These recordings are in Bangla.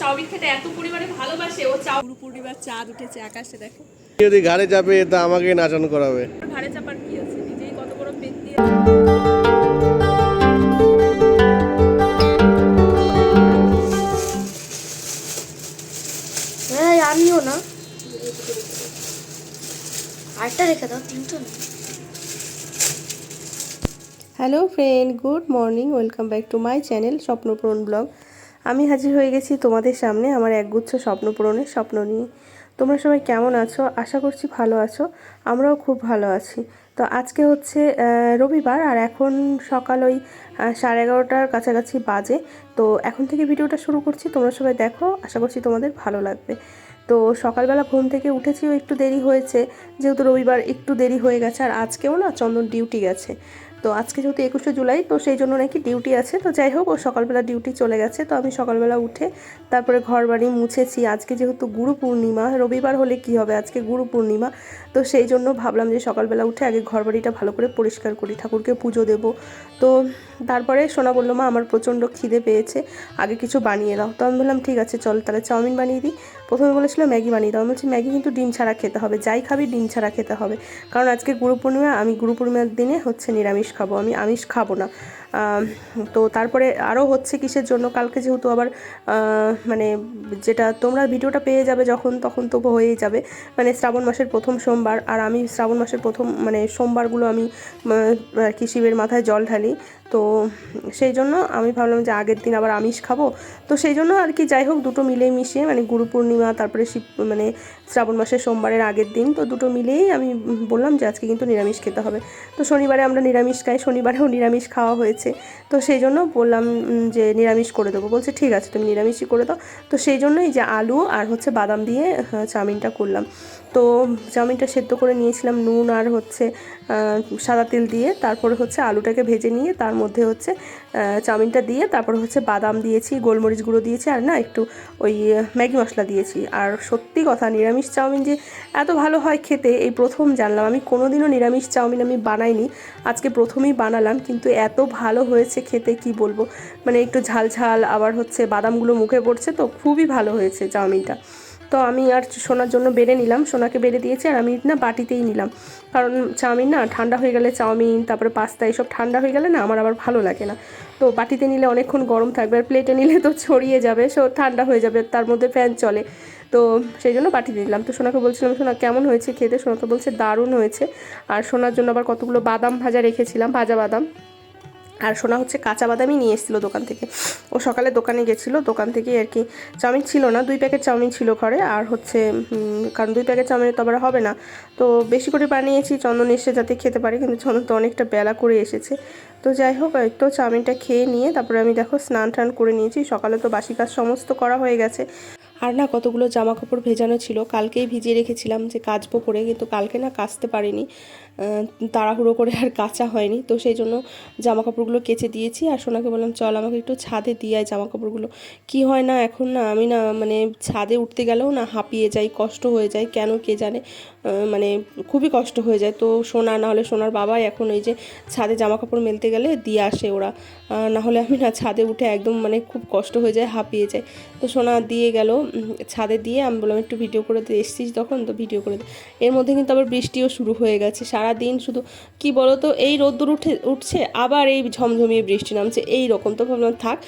চাউমিন খেতে এত পরিমাণে ভালোবাসে ও চাউ পূর্ণিমার চাঁদ উঠেছে আকাশে দেখো। যদি ঘাড়ে চাপে তা আমাকে নাচানো করাবে। ঘাড়ে চাপার কি আছে? নিজেই কত বড় দিয়ে হ্যাঁ আমিও না। আরেকটা রেখে দাও তিনটো না। Hello friend good morning welcome back to my channel Swapnapuran vlog. আমি হাজির হয়ে গেছি তোমাদের সামনে আমার একগুচ্ছ স্বপ্নপূরণের স্বপ্ন নিয়ে। তোমরা সবাই কেমন আছো? আশা করছি ভালো আছো। আমরাও খুব ভালো আছি। তো আজকে হচ্ছে রবিবার আর এখন সকাল ওই সাড়ে এগারোটার কাছাকাছি বাজে। তো এখন থেকে ভিডিওটা শুরু করছি, তোমরা সবাই দেখো। আশা করছি তোমাদের ভালো লাগবে। তো সকালবেলা ঘুম থেকে উঠেছিও একটু দেরি হয়েছে। যেহেতু রবিবার একটু দেরি হয়ে গেছে, আর আজকেও না চন্দন ডিউটি গেছে। তো আজকে যেহেতু একুশে জুলাই, তো সেই জন্য নাকি ডিউটি আছে। তো যাই হোক, ও সকালবেলা ডিউটি চলে গেছে। তো আমি সকালবেলা উঠে তারপরে ঘর বাড়ি মুছেছি। আজকে যেহেতু গুরু পূর্ণিমা, রবিবার হলে কি হবে? আজকে গুরু পূর্ণিমা। তো সেই জন্য ভাবলাম যে সকালবেলা উঠে আগে ঘর বাড়িটা ভালো করে পরিষ্কার করি, ঠাকুরকে পুজো দেব। তো তারপরে সোনা বলল, মা, আমার প্রচণ্ড খিদে পেয়েছে। আগে কিছু বানিয়ে দাও। তো আমি বললাম, ঠিক আছে, চল, তাহলে চাউমিন বানিয়ে দিই। প্রথমে বলেছিল ম্যাগি বানিয়ে দাও। আমি বলছি, ম্যাগি কিন্তু ডিম ছাড়া খেতে হবে। যাই খাবি, ডিম ছাড়া খেতে হবে। কারণ আজকে গুরু পূর্ণিমা, আমি গুরু পূর্ণিমার দিনে হচ্ছে নিরামিষ খাব। আমি আমিষ খাব না। তো তারপরে আরও হচ্ছে কিসের জন্য? কালকে যেহেতু আবার মানে যেটা তোমরা ভিডিওটা পেয়ে যাবে যখন, তখন তো হয়েই যাবে। মানে শ্রাবণ মাসের প্রথম সোমবার, আর আমি শ্রাবণ মাসের প্রথম মানে সোমবারগুলো আমি আর কি শিবের মাথায় জল ঢালি। তো সেই জন্য আমি ভাবলাম যে আগের দিন আবার আমিষ খাব। তো সেই জন্য আর কি যাই হোক, দুটো মিলে মিশিয়ে মানে গুরু পূর্ণিমা, তারপরে শিব মানে শ্রাবণ মাসের সোমবারের আগের দিন, তো দুটো মিলেই আমি বললাম যে আজকে কিন্তু নিরামিষ খেতে হবে। তো শনিবারে আমরা নিরামিষ খাই, শনিবারেও নিরামিষ খাওয়া হয়েছে। তো সেই জন্য বললাম যে নিরামিষ করে দেবো। বলছে, ঠিক আছে, তুমি নিরামিষই করে দাও। তো সেই জন্যই যে আলু আর হচ্ছে বাদাম দিয়ে চাউমিনটা করলাম। তো চাউমিনটা সেদ্ধ করে নিয়েছিলাম নুন আর হচ্ছে সাদা তেল দিয়ে। তারপরে হচ্ছে আলুটাকে ভেজে নিয়ে তার মধ্যে হচ্ছে চাউমিনটা দিয়ে তারপর হচ্ছে বাদাম দিয়েছি, গোলমরিচ গুঁড়ো দিয়েছি আর না একটু ওই ম্যাগি মশলা দিয়েছি। আর সত্যি কথা নিরামিষ চাউমিন যে এত ভালো হয় খেতে, এই প্রথম জানলাম। আমি কোনোদিনও নিরামিষ চাউমিন আমি বানাইনি। আজকে প্রথমেই বানালাম, কিন্তু এত ভালো হয়েছে খেতে, কি বলব? মানে একটু ঝাল ঝাল, আবার হচ্ছে বাদামগুলো মুখে পড়ছে, তো খুবই ভালো হয়েছে চাউমিনটা। তো আমি আর সোনার জন্য বেড়ে নিলাম। সোনাকে বেড়ে দিয়েছি আর আমি না বাটিতেই নিলাম। কারণ চাউমিন না ঠান্ডা হয়ে গেলে চাউমিন, তারপরে পাস্তা এসব ঠান্ডা হয়ে গেলে না আমার আবার ভালো লাগে না। তো বাটিতে নিলে অনেকক্ষণ গরম থাকবে আর প্লেটে নিলে তো ছড়িয়ে যাবে, সো ঠান্ডা হয়ে যাবে, তার মধ্যে ফ্যান চলে। তো সেই জন্য বাটিতে দিলাম তো সোনাকে বলছিলাম, সোনা, কেমন হয়েছে খেতে? সোনা তো বলছে, দারুণ হয়েছে। আর সোনার জন্য আবার কতগুলো বাদাম ভাজা রেখেছিলাম, ভাজা বাদাম। আর সোনা হচ্ছে কাঁচা বাদামই নিয়ে এসেছিল দোকান থেকে। ও সকালে দোকানে গেছিল, দোকান থেকে আর কি চাউমিন ছিল না, দুই প্যাকেট চাউমিন ছিল ঘরে। আর হচ্ছে কারণ দুই প্যাকেট চাউমিন তো আবার হবে না। তো বেশি করে বানিয়েছি, চন্দন এসে যাতে খেতে পারে, কিন্তু চন্দন তো অনেকটা বেলা করে এসেছে। তো যাই হোক তো চাউমিনটা খেয়ে নিয়ে তারপরে আমি দেখো স্নান টান করে নিয়েছি। সকালে তো বাসি কাজ সমস্ত করা হয়ে গেছে। আর না, কতগুলো জামা কাপড় ভেজানো ছিল, কালকেই ভিজিয়ে রেখেছিলাম যে কাচবো করে, কিন্তু কালকে না কাচতে পারিনি। তাড়াহুড়ো করে আর কাচা হয়নি। তো সেই জন্য জামা কাপড়গুলো কেচে দিয়েছি আর সোনাকে বললাম, চল আমাকে একটু ছাদে দিয়ে আয় জামা কাপড়গুলো কি হয় না, এখন না আমি না মানে ছাদে উঠতে গেলেও না হাঁপিয়ে যাই, কষ্ট হয়ে যায়। কেন কে জানে? মানে খুবই কষ্ট হয়ে যায়। তো সোনা, না হলে সোনার বাবাই এখন ওই যে ছাদে জামা কাপড় মেলতে গেলে দিয়ে আসে ওরা। না হলে আমি না ছাদে উঠে একদম মানে খুব কষ্ট হয়ে যায়, হাঁপিয়ে যায় তো সোনা দিয়ে গেল ছাদে দিয়ে আমি বললাম, একটু ভিডিও করে দিয়ে এসছিস তখন? তো ভিডিও করে এর মধ্যে কিন্তু আবার বৃষ্টিও শুরু হয়ে গেছে। সারা দিন শুধু, কি বলো তো এই রোদ্দুর উঠে, উঠছে, আবার এই ঝমঝমিয়ে বৃষ্টি নামছে, এই রকম তো ভাবলাম, থাক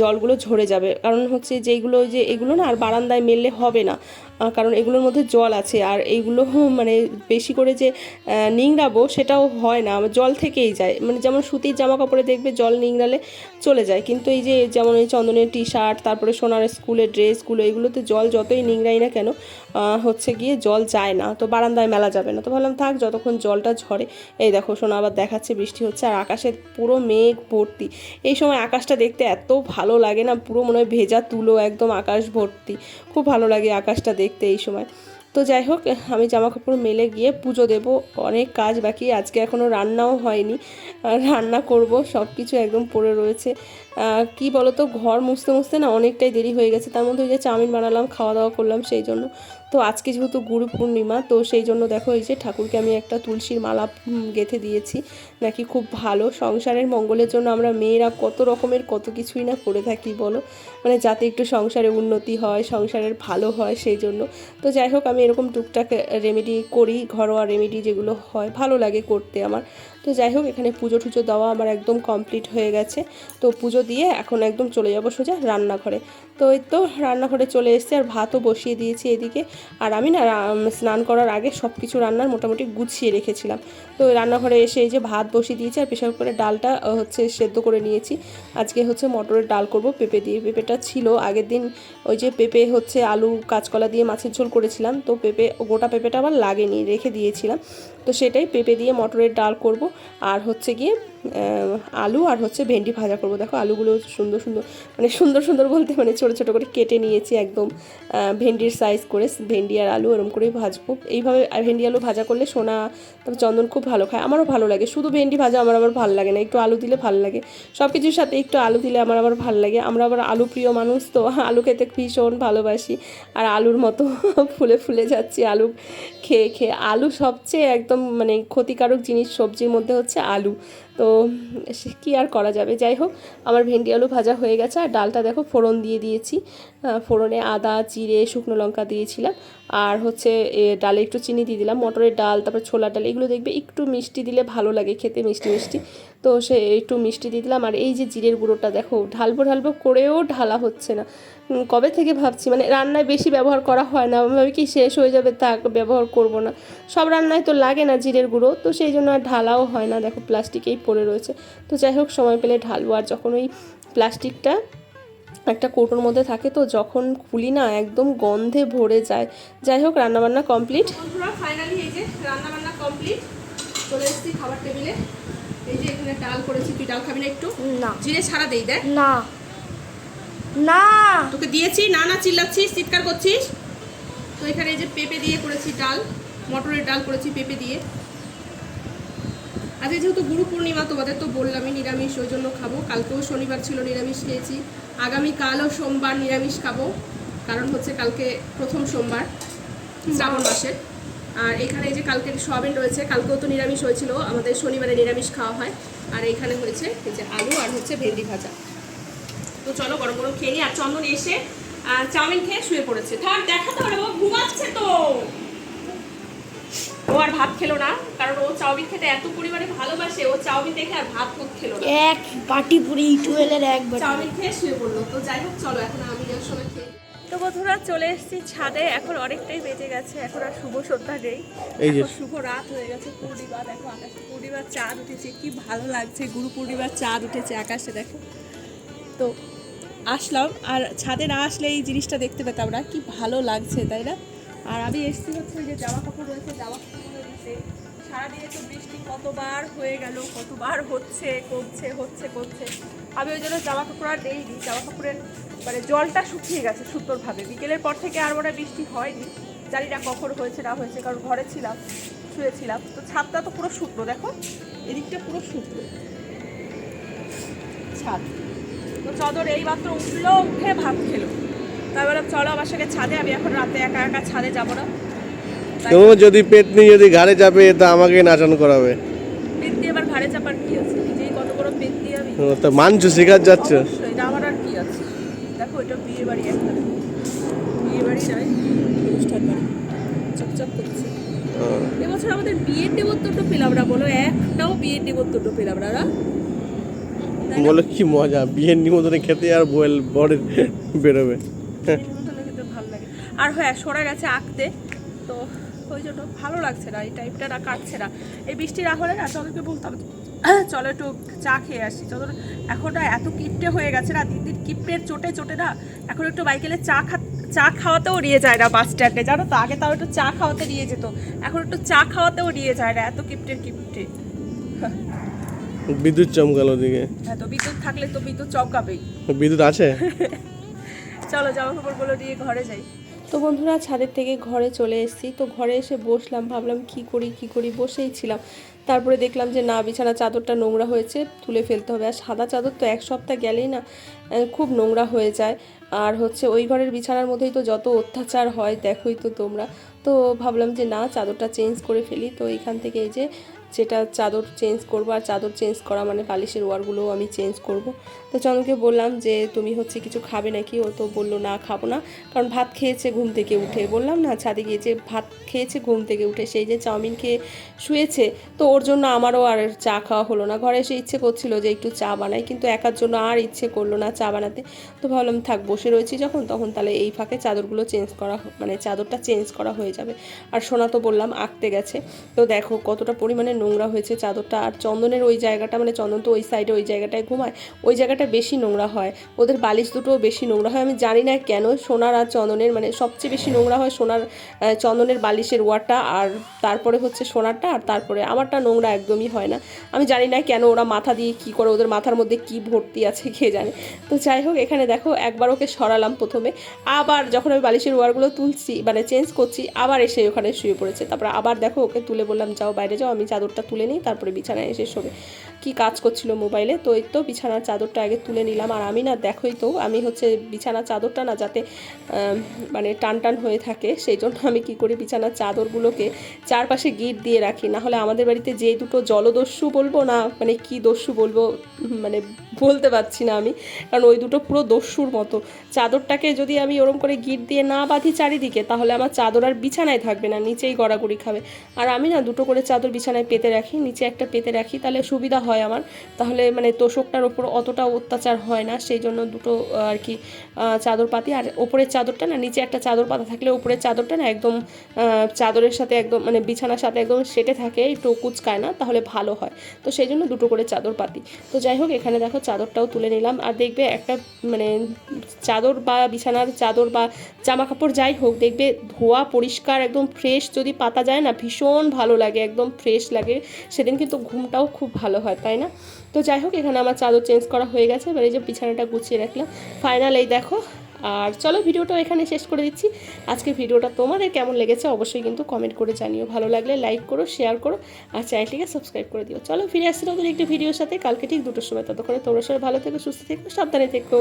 জলগুলো ঝরে যাবে। কারণ হচ্ছে যেগুলো যে, এগুলো না আর বারান্দায় মেললে হবে না। কারণ এগুলোর মধ্যে জল আছে, আর এইগুলো মানে বেশি করে যে নিংড়াবো সেটাও হয় না জল থেকেই যায়। মানে যেমন সুতির জামা কাপড়ে দেখবে জল নিংড়ালে চলে যায়, কিন্তু এই যে, যেমন এই চন্দনের টি শার্ট তারপরে সোনার স্কুলের ড্রেসগুলো এগুলোতে জল যতই নিংড়াই না কেন হচ্ছে গিয়ে জল যায় না, তো বারান্দায় মেলা যাবে না। তো ভাবলাম, থাক, যতক্ষণ জলটা ঝরে। এই দেখো, সোনা আবার দেখাচ্ছে, বৃষ্টি হচ্ছে আর আকাশে পুরো মেঘ ভর্তি। এই সময় আকাশটা দেখতে এত ভালো লাগে না, পুরো মনে হয় ভেজা তুলো, একদম আকাশ ভর্তি। খুব ভালো লাগে আকাশটা দেখতে এই সময়। তো যাই হোক, আমি জামা কাপড় মেলে গিয়ে পুজো দেব, অনেক কাজ বাকি, আজকে এখনও রান্নাও হয়নি। রান্না করব সব কিছু একদম পড়ে রয়েছে। কি বলো তো ঘর মুছতে মুছতে না অনেকটাই দেরি হয়ে গেছে, তার মধ্যে ওই যে চাউমিন বানালাম, খাওয়া দাওয়া করলাম সেই জন্য। তো আজকে যেহেতু গুরু পূর্ণিমা, তো সেই জন্য দেখো এই যে ঠাকুরকে আমি একটা তুলসীর মালা গেঁথে দিয়েছি। নাকি খুব ভালো। সংসারের মঙ্গলের জন্য আমরা মেয়েরা কত রকমের কত কিছুই না করে থাকি, বলো? মানে যাতে একটু সংসারে উন্নতি হয়, সংসারের ভালো হয় সেই জন্য। তো যাই হোক, আমি এরকম টুকটাক রেমেডি করি, ঘরোয়া রেমেডি যেগুলো হয়, ভালো লাগে করতে আমার। তো যাই হোক, এখানে পুজো টুজো দেওয়া আমার একদম কমপ্লিট হয়ে গেছে। তো পুজো দিয়ে এখন একদম চলে যাব সোজা রান্নাঘরে। তো এই তো রান্নাঘরে চলে এসেছি আর ভাতও বসিয়ে দিয়েছি এদিকে। আর আমি না স্নান করার আগে সব কিছু রান্নার মোটামুটি গুছিয়ে রেখেছিলাম। তো রান্নাঘরে এসে এই যে ভাত বসিয়ে দিয়েছি আর প্রেশার কুকারে ডালটা হচ্ছে সেদ্ধ করে নিয়েছি। আজকে হচ্ছে মটরের ডাল করব, পেঁপে দিয়ে। পেঁপেটা ছিল, আগের দিন ওই যে পেঁপে হচ্ছে আলু, কাঁচকলা দিয়ে মাছের ঝোল করেছিলাম, তো পেঁপে, গোটা পেঁপেটা আবার লাগেনি, রেখে দিয়েছিলাম। তো সেটাই পেঁপে দিয়ে মটরের ডাল করব। আর হচ্ছে গিয়ে আলু আর হচ্ছে ভেন্ডি ভাজা করব। দেখো আলুগুলো সুন্দর সুন্দর মানে সুন্দর সুন্দর বলতে মানে ছোটো ছোটো করে কেটে নিয়েছি একদম ভেন্ডির সাইজ করে, ভেন্ডি আর আলু এরকম করেই ভাজবো। এইভাবে ভেন্ডি আলু ভাজা করলে সোনা, তারপর চন্দন খুব ভালো খায়। আমারও ভালো লাগে। শুধু ভেন্ডি ভাজা আমার আবার ভালো লাগে না। একটু আলু দিলে ভালো লাগে। সব কিছুর সাথে একটু আলু দিলে আমার আবার ভালো লাগে। আমরা আবার আলু প্রিয় মানুষ, তো আলু খেতে ভীষণ ভালোবাসি। আর আলুর মতো ফুলে ফুলে যাচ্ছি আলু খেয়ে খেয়ে। আলু সবচেয়ে একদম মানে ক্ষতিকারক জিনিস সবজির মধ্যে হচ্ছে আলু। তো সে কী আর করা যাবে? যাই হোক, আমার ভেন্ডি আলু ভাজা হয়ে গেছে আর ডালটা দেখো ফোড়ন দিয়ে দিয়েছি। ফোড়নে আদা, জিরে, শুকনো লঙ্কা দিয়েছিলাম। আর হচ্ছে ডালে একটু চিনি দিয়ে দিলাম, মটরের ডাল, তারপর ছোলার ডাল, এগুলো দেখবে একটু মিষ্টি দিলে ভালো লাগে খেতে, মিষ্টি মিষ্টি। তো সে একটু মিষ্টি দিয়ে দিলাম। আর এই যে জিরের গুঁড়োটা দেখো, ঢালবো ঢালবো করেও ঢালা হচ্ছে না। কবে থেকে ভাবছি? মানে রান্নায় বেশি ব্যবহার করা হয় না। আমি কি শেষ হয়ে যাবে তা ব্যবহার করব না। সব রান্নায় তো লাগে না জিরের গুঁড়ো। তো সেই জন্য আর ঢালাও হয় না। দেখো প্লাস্টিকেই পড়ে রয়েছে। তো যাই হোক সময় পেলে ঢালবো। আর যখন ওই প্লাস্টিকটা একটা কৌটোর মধ্যে থাকে তো যখন খুলি না একদম গন্ধে ভরে যায়। যাই হোক রান্নাবান্না কমপ্লিট। ফাইনালি এই যে রান্না বান্না কমপ্লিট। চলে এসেছি খাবার টেবিলে। এই যে এখানে ডাল করেছি। তুই ডাল খাবি না একটু? না। জিরে ছাড়া দেই দেখ না। না। তোকে দিয়েছি। না না চিল্লাচ্ছিস চিৎকার করছিস। তো এখানে এই যে পেঁপে দিয়ে করেছি ডাল। মটরের ডাল করেছি পেঁপে দিয়ে। আজকে যেহেতু গুরু পূর্ণিমা তোমাদের তো বললামই নিরামিষ ওই জন্য খাব। কালকেও শনিবার ছিল নিরামিষ খেয়েছি। আগামী আগামীকালও সোমবার নিরামিষ খাব কারণ হচ্ছে কালকে প্রথম সোমবার শ্রাবণ মাসের। আর এখানে যে কালকে সোয়াবিন রয়েছে কালকেও তো নিরামিষ হয়েছিল আমাদের শনিবারে নিরামিষ খাওয়া হয়। আর এখানে হয়েছে এই যে আলু আর হচ্ছে ভেন্ডি ভাজা। তো চলো গরম গরম খেয়ে নিই। আর চন্দন এসে আহ, চাউমিন খেয়ে শুয়ে পড়েছে। থাক ঘুমাচ্ছে তো। ও আর ভাত খেলো না কারণ ও চাউমিন খেতে এত পরিমাণে ভালোবাসে ও চাউমিন দেখে আর ভাত খুব খেলো না। এক বাটি পুরি ইটুয়েলের এক বাটি। চাউমিন খেয়ে শুয়ে পড়ল। তো যাই হোক চলো এখন আমি এর সময় খেয়ে। তো বন্ধুরা চলে এসেছি ছাদে। এখন অনেকটাই বেজে গেছে এখন আর শুভ সন্ধ্যা নেই। এই যে শুভ রাত হয়ে গেছে পূর্ণিমা। দেখো আকাশে পূর্ণিমার চাঁদ উঠেছে কি ভালো লাগছে গুরু পূর্ণিমার চাঁদ উঠেছে আকাশে দেখো। তো আসলাম আর ছাদে না আসলে এই জিনিসটা দেখতে পেতাম না কি ভালো লাগছে তাই না? আর আমি এসছি হচ্ছে যে জামা কাপড় রয়েছে, জামা কাপড় রয়েছে সারাদিনে তো বৃষ্টি কতবার হয়ে গেল, কতবার হচ্ছে, কমছে, হচ্ছে করছে আমি ওই জন্য জামা কাপড় আর নেইনি জামা কাপড়ের মানে জলটা শুকিয়ে গেছে সুন্দরভাবে। বিকেলের পর থেকে আর মনে বৃষ্টি হয়নি। জানি না কখন হয়েছে, না হয়েছে, কারণ ঘরে ছিলাম, শুয়েছিলাম। তো ছাদটা তো পুরো শুকনো, দেখো, এদিকটা পুরো শুকনো। ছাদ। তো চদর এই মাত্র উঠল, উঠে ভাত খেলো। তাই বললাম চলো আমার সঙ্গে ছাদে আমি এখন রাতে একা একা ছাদে যাব না। কেউ যদি পেট নিয়ে যদি ঘাড়ে চাপে তা আমাকে নাচান করাবে। পেট দিয়ে আবার ঘাড়ে চাপার কি আছে? নিজেই কত বড় পেট দিয়ে আমি। ও, মানছো শেখার যাচ্ছ? এটা আমার আর কি আছে? দেখো এটা বিয়ে বাড়ি একটা। বিয়ে বাড়ি নয় অনুষ্ঠান বাড়ি। চকচক করছে। এবছর আমাদের বিয়ের নেমন্তন্ন পেলাম না বলো একটাও বিয়ের নেমন্তন্ন পেলাম না না? তাই না? বলে কি মজা বিয়ের নিমন্ত্রণে খেতে আর বল বরের বেরোবে। ভালো লাগে আর হ্যাঁ সরা গেছে আঁকতে। তো ওই জন্য ভালো লাগছে না এই টাইপটা না কাটছে না। এই বৃষ্টি না হলে না চলকে বলতাম চলো একটু চা খেয়ে আসি। চলো এখন না এত কিপটে হয়ে গেছে না দিন দিন কিপটের চোটে চোটে না এখন একটু বাইকেলে চা খা চা খাওয়াতেও নিয়ে যায় না বাস স্ট্যান্ডে জানো তো আগে তাও একটু চা খাওয়াতে নিয়ে যেত এখন একটু চা খাওয়াতেও নিয়ে যায় না এত কিপটের কিপটে। বিদ্যুৎ চমকালো দিকে হ্যাঁ তো বিদ্যুৎ থাকলে তো বিদ্যুৎ চমকাবেই। বিদ্যুৎ আছে? চলো জামা কাপড়গুলো দিয়ে ঘরে যাই। তো বন্ধুরা ছাদের থেকে ঘরে চলে এসেছি। তো ঘরে এসে বসলাম, ভাবলাম কি করি কি করি, বসেই ছিলাম। তারপরে দেখলাম যে না, বিছানা চাদরটা নোংরা হয়েছে, তুলে ফেলতে হবে। আর সাদা চাদর তো এক সপ্তাহ গেলেই না খুব নোংরা হয়ে যায়। আর হচ্ছে ওই ঘরের বিছানার মধ্যেই তো যত অত্যাচার হয়, দেখোই তো তোমরা। তো ভাবলাম যে না, চাদরটা চেঞ্জ করে ফেলি। তো এখান থেকে এই যে যেটা চাদর চেঞ্জ করব আর চাদর চেঞ্জ করা মানে বালিশের ওয়ারগুলোও আমি চেঞ্জ করব। তো চন্দনকে বললাম যে, তুমি হচ্ছে কিছু খাবে নাকি? ও তো বলল, না, খাব না। কারণ ভাত খেয়েছে ঘুম থেকে উঠে। বললাম, না, ছাদে গিয়েছে ভাত খেয়েছে ঘুম থেকে উঠে। সেই যে চাউমিন খেয়ে শুয়েছে, তো ওর জন্য আমারও আর চা খাওয়া হলো না। ঘরে এসে ইচ্ছে করছিল যে একটু চা বানাই, কিন্তু একার জন্য আর ইচ্ছে করল না চা বানাতে। তো ভাবলাম, থাক, বসে রয়েছি যখন, তখন তাহলে এই ফাঁকে চাদরগুলো চেঞ্জ করা মানে চাদরটা চেঞ্জ করা হয়ে যাবে। আর সোনা তো বললাম, আঁকতে গেছে। তো দেখো কতটা পরিমাণে নোংরা হয়েছে চাদরটা। আর চন্দনের ওই জায়গাটা মানে চন্দন তো ওই সাইডে ওই জায়গাটায় ঘুমায়, ওই জায়গাটা বেশি নোংরা হয়। ওদের বালিশ দুটোও বেশি নোংরা হয়। আমি জানি না কেন সোনার আর চন্দনের মানে সবচেয়ে বেশি নোংরা হয় সোনার চন্দনের বালিশের ওয়ারটা আর তারপরে হচ্ছে সোনারটা আর তারপরে আমারটা নোংরা একদমই হয় না। আমি জানি না কেন ওরা মাথা দিয়ে কি করে, ওদের মাথার মধ্যে কি ভর্তি আছে কে জানে। তো যাই হোক, এখানে দেখো একবার ওকে সরালাম প্রথমে। আবার যখন আমি বালিশের ওয়ারগুলো তুলছি মানে চেঞ্জ করছি, আবার এসে ওখানে শুয়ে পড়েছে। তারপর আবার দেখো ওকে তুলে বললাম, যাও বাইরে যাও, আমি চাদরটা তুলে নিই তারপরে বিছানায় এসে শোবে। কি কাজ করছিল মোবাইলে, তো এই তো বিছানার চাদরটা আগে তুলে নিলাম। আর আমি না, দেখোই তো, আমি হচ্ছে বিছানার চাদরটা না যাতে মানে টান টান হয়ে থাকে, সেই জন্য আমি কি করি বিছানার চাদরগুলোকে চারপাশে গিট দিয়ে রাখি। না হলে আমাদের বাড়িতে যে দুটো জলদস্যু বলব না মানে কি দস্যু বলব মানে বলতে পারছি না আমি, কারণ ওই দুটো পুরো দস্যুর মতো। চাদরটাকে যদি আমি ওরম করে গিট দিয়ে না বাঁধি চারিদিকে, তাহলে আমার চাদর আর বিছানায় থাকবে না, নিচেই গড়াগড়ি খাবে। আর আমি না দুটো করে চাদর বিছানায় পেতে রাখি, নিচে একটা পেতে রাখি, তাহলে সুবিধা হয়। আমার। তাহলে মানে তোষকটার ওপর অতটা অত্যাচার হয় না, সেই জন্য দুটো আর কি চাদর পাতি। আর ওপরের চাদরটা না, নিচে একটা চাদর পাতা থাকলে ওপরের চাদরটা না একদম চাদরের সাথে একদম মানে বিছানার সাথে একদম সেটে থাকে, একটু কুচকায় না, তাহলে ভালো হয়। তো সেই জন্য দুটো করে চাদর পাতি। তো যাই হোক, এখানে দেখো চাদরটাও তুলে নিলাম। আর দেখবে একটা মানে চাদর বা বিছানার চাদর বা জামা কাপড় যাই হোক, দেখবে ধোয়া পরিষ্কার, একদম ফ্রেশ যদি পাতা যায় না, ভীষণ ভালো লাগে, একদম ফ্রেশ লাগে। সেদিন কিন্তু ঘুমটাও খুব ভালো হয়। তাই না? তো যাই হোক, এখানে আমার চাদর চেঞ্জ করা হয়ে গেছে। এবার এই যে বিছানাটা গুছিয়ে রাখলাম। ফাইনাল এই দেখো। আর চলো ভিডিওটাও এখানে শেষ করে দিচ্ছি। আজকে ভিডিওটা তোমাদের কেমন লেগেছে অবশ্যই কিন্তু কমেন্ট করে জানিও। ভালো লাগলে লাইক করো শেয়ার করো, আর চ্যানেলটিকে সাবস্ক্রাইব করে দিও। চলো, ফিরে আসছি নতুন একটি ভিডিওর সাথে। কালকে ঠিক দুটোর সময় ততক্ষণে তোমরা সবাই ভালো থেকো, সুস্থ থেকো, সাবধানে থেকো।